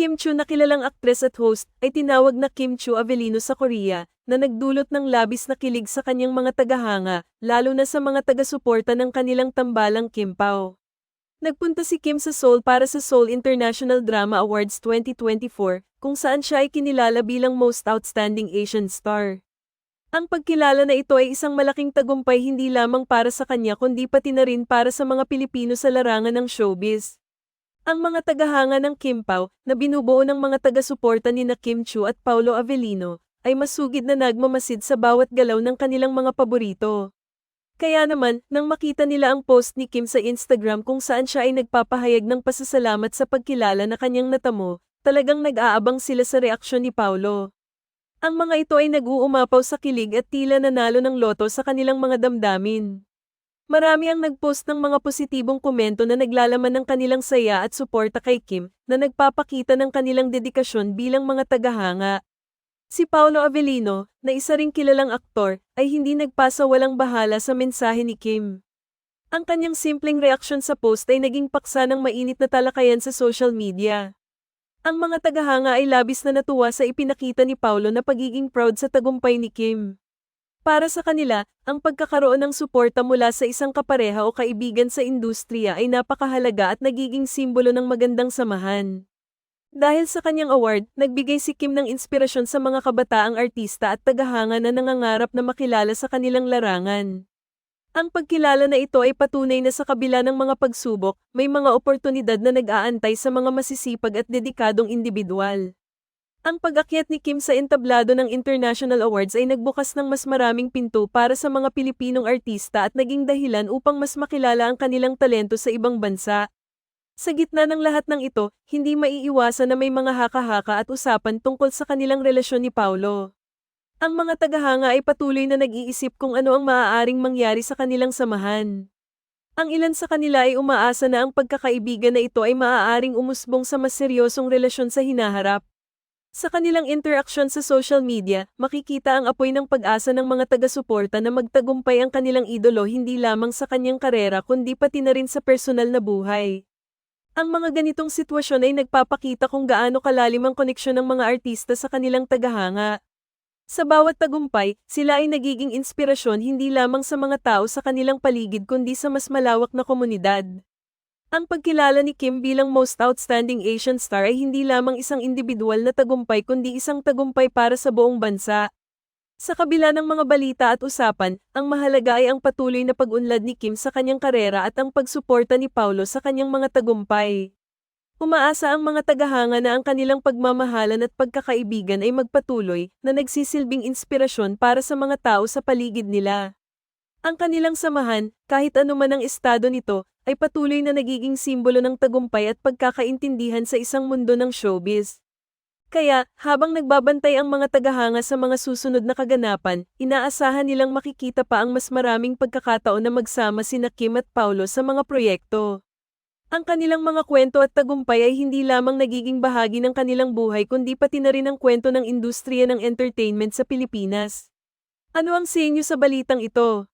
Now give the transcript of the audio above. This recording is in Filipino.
Kim Chu na kilalang aktres at host ay tinawag na Kim Chu Avelino sa Korea na nagdulot ng labis na kilig sa kanyang mga tagahanga, lalo na sa mga taga-suporta ng kanilang tambalang Kim Pao. Nagpunta si Kim sa Seoul para sa Seoul International Drama Awards 2024, kung saan siya ay kinilala bilang Most Outstanding Asian Star. Ang pagkilala na ito ay isang malaking tagumpay hindi lamang para sa kanya kundi pati na rin para sa mga Pilipino sa larangan ng showbiz. Ang mga tagahanga ng Kim Pao, na binubuo ng mga taga-suporta ni na Kim Chu at Paulo Avellino, ay masugid na nagmamasid sa bawat galaw ng kanilang mga paborito. Kaya naman, nang makita nila ang post ni Kim sa Instagram kung saan siya ay nagpapahayag ng pasasalamat sa pagkilala na kanyang natamo, talagang nag-aabang sila sa reaksyon ni Paulo. Ang mga ito ay nag-uumapaw sa kilig at tila nanalo ng loto sa kanilang mga damdamin. Marami ang nagpost ng mga positibong komento na naglalaman ng kanilang saya at suporta kay Kim na nagpapakita ng kanilang dedikasyon bilang mga tagahanga. Si Paolo Avellino, na isa ring kilalang aktor, ay hindi nagpasa walang bahala sa mensahe ni Kim. Ang kanyang simpleng reaksyon sa post ay naging paksa ng mainit na talakayan sa social media. Ang mga tagahanga ay labis na natuwa sa ipinakita ni Paulo na pagiging proud sa tagumpay ni Kim. Para sa kanila, ang pagkakaroon ng suporta mula sa isang kapareha o kaibigan sa industriya ay napakahalaga at nagiging simbolo ng magandang samahan. Dahil sa kanyang award, nagbigay si Kim ng inspirasyon sa mga kabataang artista at tagahanga na nangangarap na makilala sa kanilang larangan. Ang pagkilala na ito ay patunay na sa kabila ng mga pagsubok, may mga oportunidad na nag-aantay sa mga masisipag at dedikadong individual. Ang pag-akyat ni Kim sa entablado ng International Awards ay nagbukas ng mas maraming pinto para sa mga Pilipinong artista at naging dahilan upang mas makilala ang kanilang talento sa ibang bansa. Sa gitna ng lahat ng ito, hindi maiiwasan na may mga haka-haka at usapan tungkol sa kanilang relasyon ni Paulo. Ang mga tagahanga ay patuloy na nag-iisip kung ano ang maaaring mangyari sa kanilang samahan. Ang ilan sa kanila ay umaasa na ang pagkakaibigan na ito ay maaaring umusbong sa mas seryosong relasyon sa hinaharap. Sa kanilang interaksyon sa social media, makikita ang apoy ng pag-asa ng mga taga-suporta na magtagumpay ang kanilang idolo hindi lamang sa kanyang karera kundi pati na rin sa personal na buhay. Ang mga ganitong sitwasyon ay nagpapakita kung gaano kalalim ang koneksyon ng mga artista sa kanilang tagahanga. Sa bawat tagumpay, sila ay nagiging inspirasyon hindi lamang sa mga tao sa kanilang paligid kundi sa mas malawak na komunidad. Ang pagkilala ni Kim bilang Most Outstanding Asian Star ay hindi lamang isang individual na tagumpay kundi isang tagumpay para sa buong bansa. Sa kabila ng mga balita at usapan, ang mahalaga ay ang patuloy na pag-unlad ni Kim sa kanyang karera at ang pagsuporta ni Paulo sa kanyang mga tagumpay. Umaasa ang mga tagahanga na ang kanilang pagmamahalan at pagkakaibigan ay magpatuloy na nagsisilbing inspirasyon para sa mga tao sa paligid nila. Ang kanilang samahan, kahit anuman ang estado nito, ay patuloy na nagiging simbolo ng tagumpay at pagkakaintindihan sa isang mundo ng showbiz. Kaya, habang nagbabantay ang mga tagahanga sa mga susunod na kaganapan, inaasahan nilang makikita pa ang mas maraming pagkakataon na magsama sina Kim at Paulo sa mga proyekto. Ang kanilang mga kwento at tagumpay ay hindi lamang nagiging bahagi ng kanilang buhay kundi pati na rin ang kwento ng industriya ng entertainment sa Pilipinas. Ano ang sa inyo sa balitang ito?